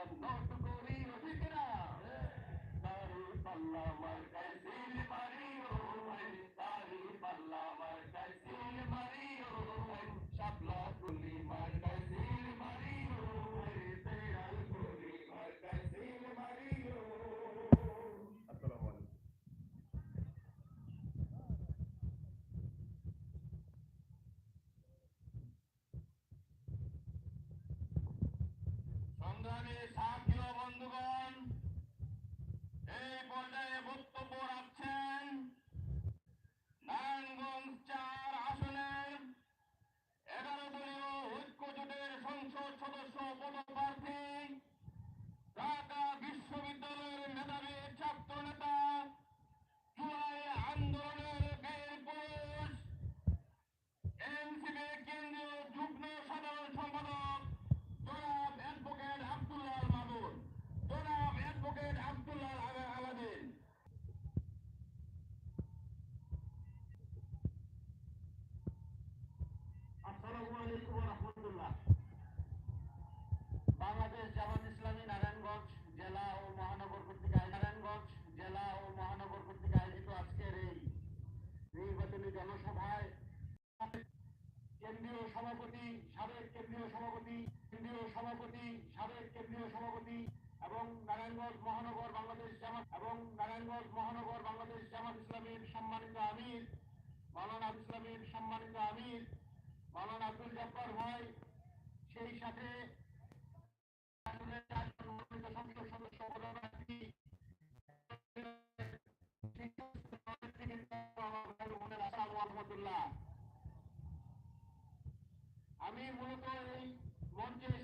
কি তোমরা নট করি রসিকরা না পাল্লা মার সংগ্রামী সাথী বন্ধুগণ এই পর্যায়ে বক্তব্য রাখছেন সভাপতি, সাবেক কেন্দ্রীয় সভাপতি কেন্দ্রীয় সভাপতি, সাবেক কেন্দ্রীয় সভাপতি এবং নারায়ণগঞ্জ মহানগর বাংলাদেশ জামাত এবং নারায়ণগঞ্জ মহানগর বাংলাদেশ জামাত ইসলামীর সম্মানিত আমির মাওলানা ইসলামীর সম্মানিত আমির মাওলানা আব্দুল জব্বার ভাই, সেই সাথে সংসদ সদস্য One.